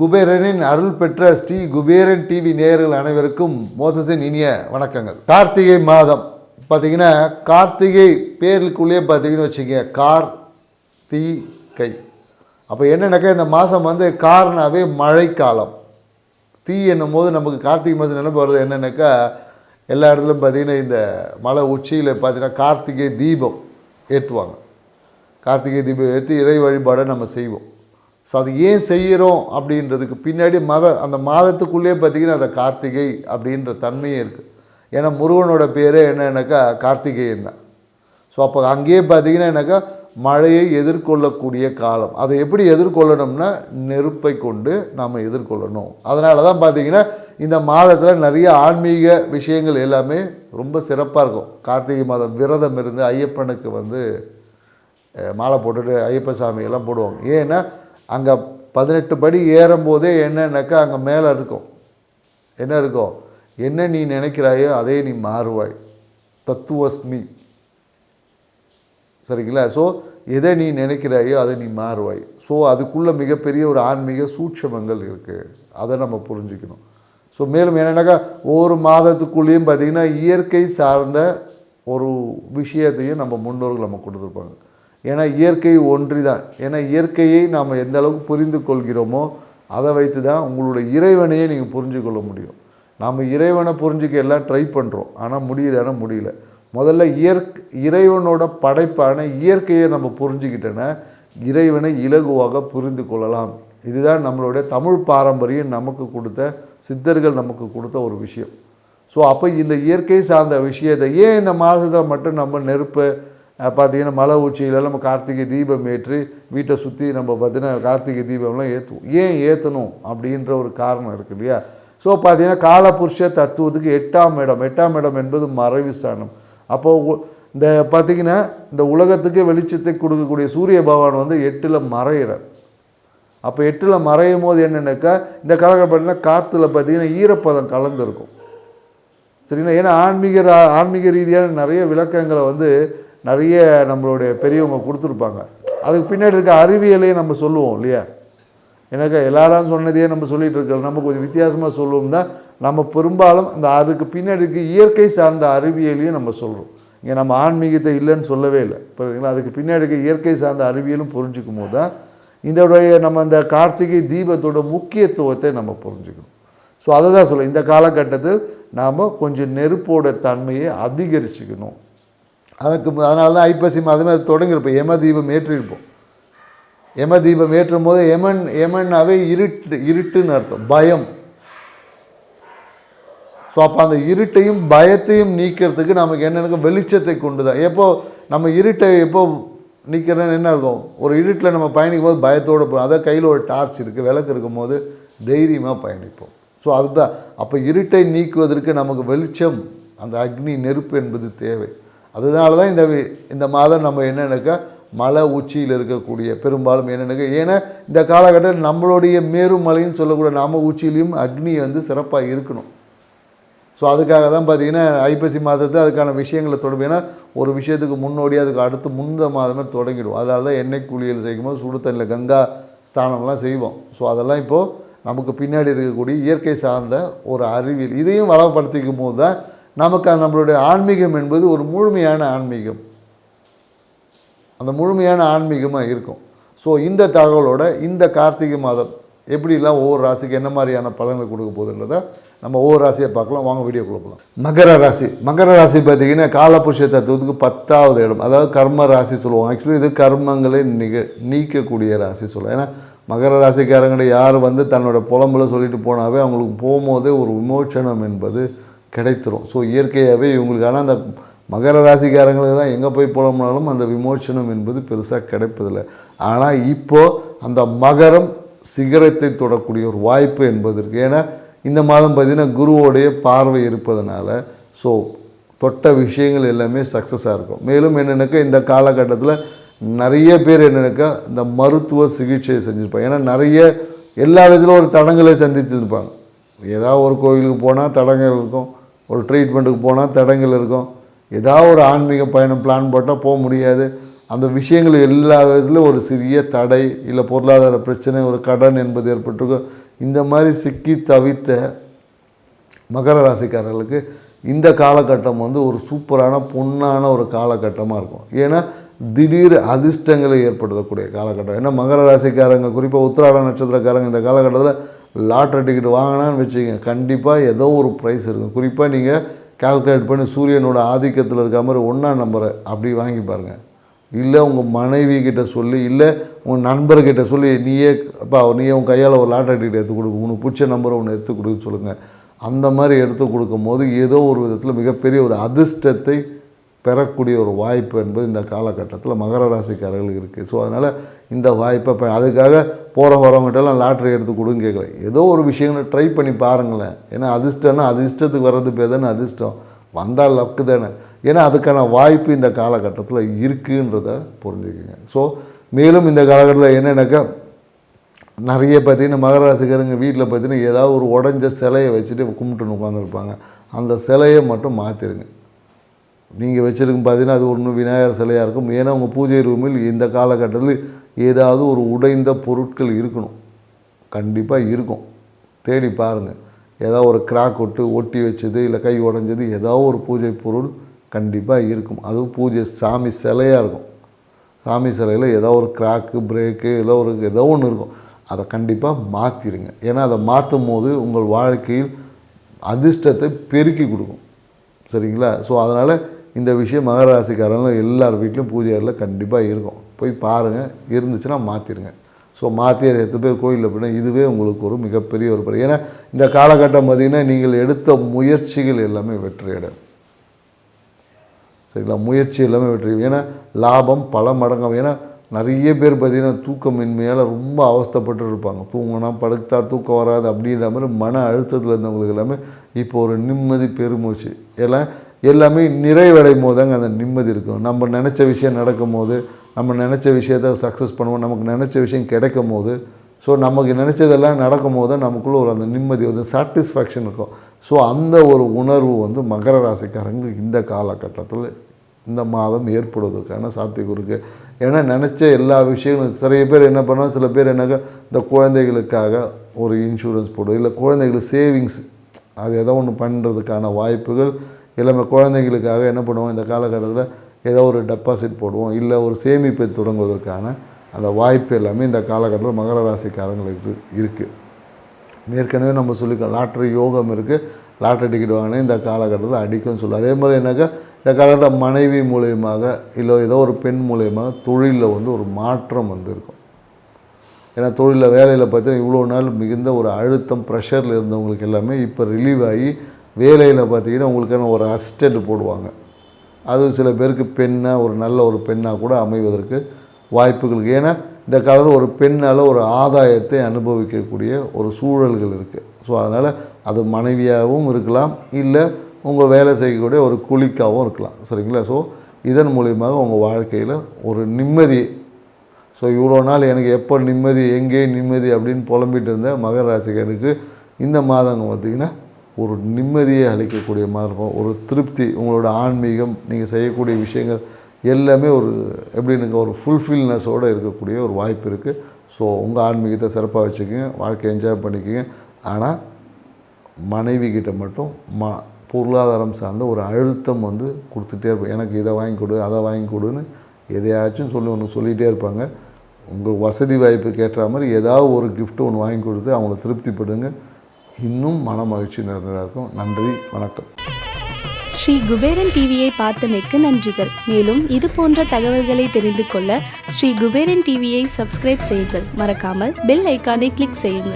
குபேரனின் அருள் பெற்ற ஸ்ரீ குபேரன் டிவி நேயர்கள் அனைவருக்கும் மோசஸின் இனிய வணக்கங்கள். கார்த்திகை மாதம். பார்த்தீங்கன்னா கார்த்திகை பேருக்குள்ளேயே பார்த்தீங்கன்னு வச்சுக்கோங்க கார் தீ கை அப்போ என்னென்னாக்கா இந்த மாதம் வந்து கார்னாவே மழைக்காலம். தீ என்னும் போது நமக்கு கார்த்திகை மாதம் நினைப்பு வருது என்னென்னாக்கா எல்லா இடத்துலையும் பார்த்திங்கன்னா இந்த மலை உச்சியில் பார்த்தீங்கன்னா கார்த்திகை தீபம். ஏற்றுவாங்க. கார்த்திகை தீபம் ஏற்றி இறை வழிபாடை நம்ம செய்வோம். ஸோ அது ஏன் செய்கிறோம் அப்படின்றதுக்கு பின்னாடி மத அந்த மாதத்துக்குள்ளேயே பார்த்திங்கன்னா அந்த கார்த்திகை அப்படின்ற தன்மையே இருக்குது ஏன்னா முருகனோட பேரே என்னன்னாக்கா கார்த்திகேயன் தான். ஸோ அப்போ அங்கேயே பார்த்தீங்கன்னா என்னக்கா மழையை எதிர்கொள்ளக்கூடிய காலம். அதை எப்படி எதிர்கொள்ளணும்னா நெருப்பை கொண்டு நாம் எதிர்கொள்ளணும். அதனால தான் பார்த்தீங்கன்னா இந்த மாதத்தில் நிறைய ஆன்மீக விஷயங்கள் எல்லாமே ரொம்ப சிறப்பாக இருக்கும். கார்த்திகை மாதம் விரதம் இருந்து ஐயப்பனுக்கு வந்து மாலை போட்டுட்டு ஐயப்ப சாமியெல்லாம் போடுவாங்க. ஏன்னா அங்கே பதினெட்டு படி ஏறும்போதே என்னன்னாக்கா அங்கே மேலே இருக்கும். என்ன இருக்கும்? என்ன நீ நினைக்கிறாயோ அதே நீ மாறுவாய். தத்துவஸ்மி. சரிங்களா? ஸோ எதை நீ நினைக்கிறாயோ அதை நீ மாறுவாய். ஸோ அதுக்குள்ளே மிகப்பெரிய ஒரு ஆன்மீக சூட்சமங்கள் இருக்குது அதை நம்ம புரிஞ்சுக்கணும். ஸோ மேலும் என்னென்னாக்கா ஒவ்வொரு மாதத்துக்குள்ளேயும் பார்த்திங்கன்னா இயற்கை சார்ந்த ஒரு விஷயத்தையும் நம்ம முன்னோர்கள் நம்ம கொடுத்துருப்பாங்க. ஏன்னா இயற்கை ஒன்றி தான் ஏன்னா இயற்கையை நாம் எந்த அளவுக்கு புரிந்து கொள்கிறோமோ அதை வைத்து தான் உங்களுடைய இறைவனையே நீங்கள் புரிஞ்சு கொள்ள முடியும். நாம் இறைவனை புரிஞ்சுக்க எல்லாம் ட்ரை பண்ணுறோம் ஆனால் முடியுதானா முடியல. முதல்ல இயற்கை இறைவனோட படைப்பான இயற்கையை நம்ம புரிஞ்சுக்கிட்டோன்னா இறைவனை இலகுவாக புரிந்து கொள்ளலாம். இதுதான் நம்மளுடைய தமிழ் பாரம்பரியம் நமக்கு கொடுத்த சித்தர்கள் நமக்கு கொடுத்த ஒரு விஷயம். ஸோ அப்போ இந்த இயற்கை சார்ந்த விஷயத்தை ஏன் இந்த மாதத்தில் மட்டும் நம்ம நெருப்பு பார்த்திங்கன்னா பார்த்தீங்கன்னா மலை உச்சியில நம்ம கார்த்திகை தீபம் ஏற்றி வீட்டை சுற்றி நம்ம பார்த்தீங்கன்னா கார்த்திகை தீபம்லாம் ஏற்றுவோம் ஏன் ஏற்றணும் அப்படின்ற ஒரு காரணம் இருக்கு இல்லையா? ஸோ பார்த்தீங்கன்னா காலபுருஷ தத்துவத்துக்கு எட்டாம் இடம். எட்டாம் இடம் என்பது மறைவு ஸ்தானம் அப்போது இந்த பார்த்தீங்கன்னா இந்த உலகத்துக்கு வெளிச்சத்தை கொடுக்கக்கூடிய சூரிய பகவான் வந்து எட்டில் மறையிறார். அப்போ எட்டில் மறையும் போது என்னென்னாக்கா இந்த காலகட்டத்தில் காற்றுல பார்த்திங்கன்னா ஈரப்பதம் கலந்துருக்கும். சரிங்களா? ஏன்னா ஆன்மீக ரா- ஆன்மீக ரீதியான நிறைய விளக்கங்களை வந்து நிறைய நம்மளுடைய பெரியவங்க கொடுத்துருப்பாங்க. அதுக்கு பின்னாடி இருக்க அறிவியலையும் நம்ம சொல்லுவோம் இல்லையா? எனக்கு எல்லாரும் சொன்னதையே நம்ம சொல்லிட்டு இருக்கோம். நம்ம கொஞ்சம் வித்தியாசமாக சொல்லுவோம் தான். நம்ம பெரும்பாலும் அந்த அதுக்கு பின்னாடி இருக்க இயற்கை சார்ந்த அறிவியலையும் நம்ம சொல்கிறோம் இங்கே நம்ம ஆன்மீகத்தை இல்லைன்னு சொல்லவே இல்லை. புரியுதுங்களா? அதுக்கு பின்னாடி இருக்க இயற்கை சார்ந்த அறிவியலும் புரிஞ்சுக்கும் போது தான் இதோடைய நம்ம இந்த கார்த்திகை தீபத்தோட முக்கியத்துவத்தை நம்ம புரிஞ்சுக்கணும். ஸோ அதை தான் சொல்ல இந்த காலகட்டத்தில் நாம் கொஞ்சம் நெருப்போட தன்மையை அதிகரிச்சுக்கணும். அதுக்கு அதனால தான் ஐப்பசி மாதமே அது தொடங்கியிருப்போம். யம தீபம் ஏற்றிருப்போம். யம தீபம் ஏற்றும் போது யமன் யமன்னாவே இருட்டு இருட்டுன்னு அர்த்தம் பயம். ஸோ அப்போ அந்த இருட்டையும் பயத்தையும் நீக்கிறதுக்கு நமக்கு என்னென்ன வெளிச்சத்தை கொண்டு தான் எப்போ நம்ம இருட்டை எப்போ நீக்கிறேன்னு என்ன இருக்கும்? ஒரு இருட்டில் நம்ம பயணிக்கும் போது பயத்தோடு போகும் அதை கையில் ஒரு டார்ச் இருக்குது விளக்கு இருக்கும் போது தைரியமாக பயணிப்போம். ஸோ அதுதான். அப்போ இருட்டை நீக்குவதற்கு நமக்கு வெளிச்சம் அந்த அக்னி நெருப்பு என்பது தேவை. அதனால தான் இந்த வி- இந்த மாதம் நம்ம என்னென்னாக்கா மலை உச்சியில் இருக்கக்கூடிய பெரும்பாலும் என்னென்னு ஏன்னா இந்த காலகட்டத்தில் நம்மளுடைய மேருமலைன்னு சொல்லக்கூடிய நாம உச்சியிலையும் அக்னி வந்து சிறப்பாக இருக்கணும். ஸோ அதுக்காக தான் பார்த்தீங்கன்னா ஐப்பசி மாதத்தில் அதுக்கான விஷயங்களை தொடங்கும் ஏன்னா ஒரு விஷயத்துக்கு முன்னோடி அதுக்கு அடுத்து முந்த மாதமே தொடங்கிடும். அதனால தான் எண்ணெய் குளியல் செய்யும்போது சுடு தண்ணியில் கங்கா ஸ்தானம்லாம் செய்வோம். ஸோ அதெல்லாம் இப்போது நமக்கு பின்னாடி இருக்கக்கூடிய இயற்கை சார்ந்த ஒரு அறிவியல். இதையும் வளப்படுத்திக்கும் போது தான் நமக்கு அது நம்மளுடைய ஆன்மீகம் என்பது ஒரு முழுமையான ஆன்மீகம். அந்த முழுமையான ஆன்மீகமாக இருக்கும். ஸோ இந்த தகவலோட இந்த கார்த்திகை மாதம் எப்படிலாம் ஒவ்வொரு ராசிக்கு என்ன மாதிரியான பலன்களை கொடுக்க போகுதுன்றதை நம்ம ஒவ்வொரு ராசியை பார்க்கலாம். வாங்க வீடியோ கொடுக்கலாம் மகர ராசி. மகர ராசி பார்த்தீங்கன்னா காலபுருஷ தத்துவத்துக்கு பத்தாவது இடம். அதாவது கர்ம ராசி சொல்லுவோம் ஆக்சுவலி இது கர்மங்களை நிக நீக்கக்கூடிய ராசி சொல்லுவோம் ஏன்னா மகர ராசிக்காரங்கிட்ட யார் வந்து தன்னோட புலம்புல சொல்லிட்டு போனாவே அவங்களுக்கு போகும்போதே ஒரு விமோச்சனம் என்பது கிடைத்துரும். ஸோ இயற்கையாகவே இவங்களுக்கான அந்த மகர ராசிக்காரங்களுக்கு தான் எங்கே போய் புலம்புனாலும் அந்த விமோச்சனம் என்பது பெருசாக கிடைப்பதில்லை. ஆனால் இப்போது அந்த மகரம் சிகரத்தை தொடக்கூடிய ஒரு வாய்ப்பு என்பது இருக்குது ஏன்னா இந்த மாதம் பார்த்திங்கன்னா குருவோடைய பார்வை இருப்பதனால ஸோ தொட்ட விஷயங்கள் எல்லாமே சக்ஸஸாக இருக்கும். மேலும் என்னென்னாக்கா இந்த காலகட்டத்தில் நிறைய பேர் என்னென்னாக்கா இந்த மருத்துவ சிகிச்சையை செஞ்சுருப்பாங்க. ஏன்னா நிறைய எல்லா விதத்திலும் ஒரு தடங்களை சந்திச்சிருப்பாங்க. ஏதாவது ஒரு கோயிலுக்கு போனால் தடங்கள் இருக்கும் ஒரு ட்ரீட்மெண்ட்டுக்கு போனால் தடங்கள் இருக்கும். ஏதாவது ஒரு ஆன்மீக பயணம் பிளான் போட்டால் போக முடியாது. அந்த விஷயங்கள் எல்லா விதத்துலையும் ஒரு சிறிய தடை இல்லை பொருளாதார பிரச்சனை ஒரு கடன் என்பது ஏற்பட்டிருக்கும் இந்த மாதிரி சிக்கி தவித்த மகர ராசிக்காரர்களுக்கு இந்த காலகட்டம் வந்து ஒரு சூப்பரான பொன்னான ஒரு காலகட்டமாக இருக்கும். ஏன்னா திடீர் அதிர்ஷ்டங்களை ஏற்படுத்தக்கூடிய காலகட்டம். ஏன்னா மகர ராசிக்காரங்க குறிப்பாக உத்திராட நட்சத்திரக்காரங்க இந்த காலகட்டத்தில் லாட்ரி டிக்கெட் வாங்கினான்னு வச்சுக்கோங்க கண்டிப்பாக ஏதோ ஒரு ப்ரைஸ் இருக்கும். குறிப்பாக நீங்கள் கால்குலேட் பண்ணி சூரியனோட ஆதிக்கத்தில் இருக்க மாதிரி ஒன்றா நம்பரை அப்படி வாங்கி பாருங்கள் இல்லை உங்கள் மனைவி கிட்ட சொல்லி இல்லை உங்கள் நண்பர்கிட்ட சொல்லி நீயே அப்பா நீயே உன் கையால் ஒரு லாட்டரி டிக்கெட் எடுத்து கொடுக்க உனக்கு பிடிச்ச நம்பரை ஒன்று எடுத்து கொடுக்க சொல்லுங்கள் அந்த மாதிரி எடுத்து கொடுக்கும்போது ஏதோ ஒரு விதத்தில் மிகப்பெரிய ஒரு அதிர்ஷ்டத்தை பெறக்கூடிய ஒரு வாய்ப்பு என்பது இந்த காலகட்டத்தில் மகர ராசிக்காரர்களுக்கு இருக்குது ஸோ அதனால் இந்த வாய்ப்பை இப்போ அதுக்காக போகிற வரவங்கிட்டலாம் லாட்ரி எடுத்து கொடுன்னு கேட்கல ஏதோ ஒரு விஷயங்களை ட்ரை பண்ணி பாருங்களேன். ஏன்னா அதிர்ஷ்டம்னா அது இஷ்டத்துக்கு வர்றது பேர் தானே அதிர்ஷ்டம். வந்தால் லக்கு தானே. ஏன்னா அதுக்கான வாய்ப்பு இந்த காலகட்டத்தில் இருக்குன்றத புரிஞ்சுக்கோங்க. ஸோ மேலும் இந்த காலகட்டத்தில் என்னென்னாக்கா நிறைய பார்த்தீங்கன்னா மகர ராசிக்காரங்க வீட்டில் பார்த்தீங்கன்னா ஏதாவது ஒரு உடஞ்ச சிலையை வச்சுட்டு கும்பிட்டுன்னு உட்காந்துருப்பாங்க அந்த சிலையை மட்டும் மாற்றிருங்க நீங்கள் வச்சுருக்கும் பார்த்தீங்கன்னா அது ஒன்று விநாயகர் சிலையாக இருக்கும். ஏன்னா உங்கள் பூஜை ரூமில் இந்த காலகட்டத்தில் ஏதாவது ஒரு உடைந்த பொருட்கள் இருக்கணும். கண்டிப்பாக இருக்கும். தேடி பாருங்கள் ஏதாவது ஒரு கிராக் விட்டு ஒட்டி வச்சது இல்லை கை உடஞ்சது ஏதாவது ஒரு பூஜை பொருள் கண்டிப்பாக இருக்கும். அதுவும் பூஜை சாமி சிலையாக இருக்கும். சாமி சிலையில் ஏதோ ஒரு கிராக்கு பிரேக்கு ஏதோ ஒரு ஏதோ ஒன்று இருக்கும். அதை கண்டிப்பாக மாற்றிடுங்க ஏன்னா அதை மாற்றும் போது உங்கள் வாழ்க்கையில் அதிர்ஷ்டத்தை பெருக்கி கொடுக்கும். சரிங்களா? ஸோ அதனால் இந்த விஷயம் மகராசிக்காரங்களும் எல்லார் வீட்லேயும் பூஜை அறையில் கண்டிப்பாக இருக்கும். போய் பாருங்கள் இருந்துச்சுன்னா மாற்றிடுங்க ஸோ மாற்றி அதை எடுத்து போய் கோயிலில் அப்படின்னா இதுவே உங்களுக்கு ஒரு மிகப்பெரிய ஒரு பரி ஏன்னா இந்த காலகட்டம் பார்த்திங்கன்னா நீங்கள் எடுத்த முயற்சிகள் எல்லாமே வெற்றியடையும் சரிங்களா? முயற்சி எல்லாமே வெற்றி ஏன்னா லாபம் பல மடங்காகும். ஏன்னா நிறைய பேர் பார்த்திங்கன்னா தூக்கமின்மையால் ரொம்ப அவஸ்தப்பட்டு இருப்பாங்க. தூங்கினா படுத்தா தூக்கம் வராது. அப்படின்ற மாதிரி மன அழுத்தத்தில் இருந்தவங்களுக்கு எல்லாமே இப்போ ஒரு நிம்மதி பெருமூச்சு. எல்லாம் எல்லாமே நிறைவடையும் போது தாங்க அந்த நிம்மதி இருக்கும். நம்ம நினச்ச விஷயம் நடக்கும் போது நம்ம நினச்ச விஷயத்த சக்ஸஸ் பண்ணுவோம் நமக்கு நினச்ச விஷயம் கிடைக்கும் போது ஸோ நமக்கு நினச்சதெல்லாம் நடக்கும் போது தான் நமக்குள்ளே ஒரு அந்த நிம்மதி வந்து சாட்டிஸ்ஃபேக்ஷன் இருக்கும். ஸோ அந்த ஒரு உணர்வு வந்து மகர ராசிக்காரங்களுக்கு இந்த காலகட்டத்தில் இந்த மாதம் ஏற்படுவதற்கான சாத்தியம் இருக்குது ஏன்னா நினச்ச எல்லா விஷயங்களும் நிறைய பேர் என்ன பண்ணுவாங்க சில பேர் என்னக்கா இந்த குழந்தைகளுக்காக ஒரு இன்சூரன்ஸ் போடுவோம் இல்லை குழந்தைகளுக்கு சேவிங்ஸ் அது ஏதோ ஒன்று பண்ணுறதுக்கான வாய்ப்புகள் எல்லாமே குழந்தைங்களுக்காக என்ன பண்ணுவோம்? இந்த காலகட்டத்தில் ஏதோ ஒரு டெபாசிட் போடுவோம். இல்லை ஒரு சேமிப்பை தொடங்குவதற்கான அந்த வாய்ப்பு எல்லாமே இந்த காலகட்டத்தில் மகர ராசிக்காரங்களுக்கு இருக்குது ஏற்கனவே நம்ம சொல்லிக்கோ லாட்ரி யோகம் இருக்குது லாட்ரி டிக்கெட் வாங்கினா இந்த காலகட்டத்தில் அடிக்கும்னு சொல்லுவோம். அதே மாதிரி என்னக்கா இந்த காலகட்டம் மனைவி மூலயமாக இல்லை ஏதோ ஒரு பெண் மூலயமாக தொழிலில் வந்து ஒரு மாற்றம் வந்து இருக்கும் ஏன்னா தொழிலில் வேலையில் பார்த்தீங்கன்னா இவ்வளோ நாள் மிகுந்த ஒரு அழுத்தம் ப்ரெஷரில் இருந்தவங்களுக்கு எல்லாமே இப்போ ரிலீவ் ஆகி வேலையில் பார்த்தீங்கன்னா உங்களுக்கான ஒரு அசிஸ்டண்ட் போடுவாங்க. அது சில பேருக்கு பெண்ணாக ஒரு நல்ல ஒரு பெண்ணாக கூட அமைவதற்கு வாய்ப்புகள் ஏன்னா இந்த காலத்தில் ஒரு பெண்ணால் ஒரு ஆதாயத்தை அனுபவிக்கக்கூடிய ஒரு சூழல்கள் இருக்குது ஸோ அதனால் அது மனைவியாகவும் இருக்கலாம் இல்லை உங்கள் வேலை செய்யக்கூடிய ஒரு குளிக்காகவும் இருக்கலாம். சரிங்களா? ஸோ இதன் மூலியமாக உங்கள் வாழ்க்கையில் ஒரு நிம்மதி. ஸோ இவ்வளோ நாள் எனக்கு எப்போ நிம்மதி எங்கே நிம்மதி அப்படின்னு புலம்பிகிட்டு இருந்த மகர இந்த மாதங்க பார்த்திங்கன்னா ஒரு நிம்மதியை அளிக்கக்கூடிய மாதிரி இருக்கும். ஒரு திருப்தி உங்களோட ஆன்மீகம் நீங்கள் செய்யக்கூடிய விஷயங்கள் எல்லாமே ஒரு எப்படின்னு ஒரு ஃபுல்ஃபில்னஸோடு இருக்கக்கூடிய ஒரு வாய்ப்பு இருக்குது ஸோ உங்கள் ஆன்மீகத்தை சிறப்பாக வச்சுக்கோங்க வாழ்க்கையை என்ஜாய் பண்ணிக்கோங்க. ஆனால் மனைவி கிட்ட மட்டும் மா பொருளாதாரம் சார்ந்த ஒரு அழுத்தம் வந்து கொடுத்துட்டே இருப்பேன் எனக்கு இதை வாங்கி கொடு அதை வாங்கி கொடுன்னு எதையாச்சும் சொல்லி ஒன்று சொல்லிகிட்டே இருப்பாங்க. உங்கள் வசதி வாய்ப்புக்கு ஏற்ற மாதிரி ஏதாவது ஒரு கிஃப்ட்டு ஒன்று வாங்கி கொடுத்து அவங்கள திருப்திப்படுங்க. இன்னும் மன மகிழ்ச்சி நிறைந்ததாக இருக்கும். நன்றி வணக்கம். ஸ்ரீ குபேரன் டிவியை பார்த்தமைக்கு நன்றிகள். மேலும் இது போன்ற தகவல்களை தெரிந்து கொள்ள ஸ்ரீ குபேரன் டிவியை சப்ஸ்கிரைப் செய்யுங்கள். மறக்காமல் பெல் ஐக்கானை கிளிக் செய்யுங்கள்.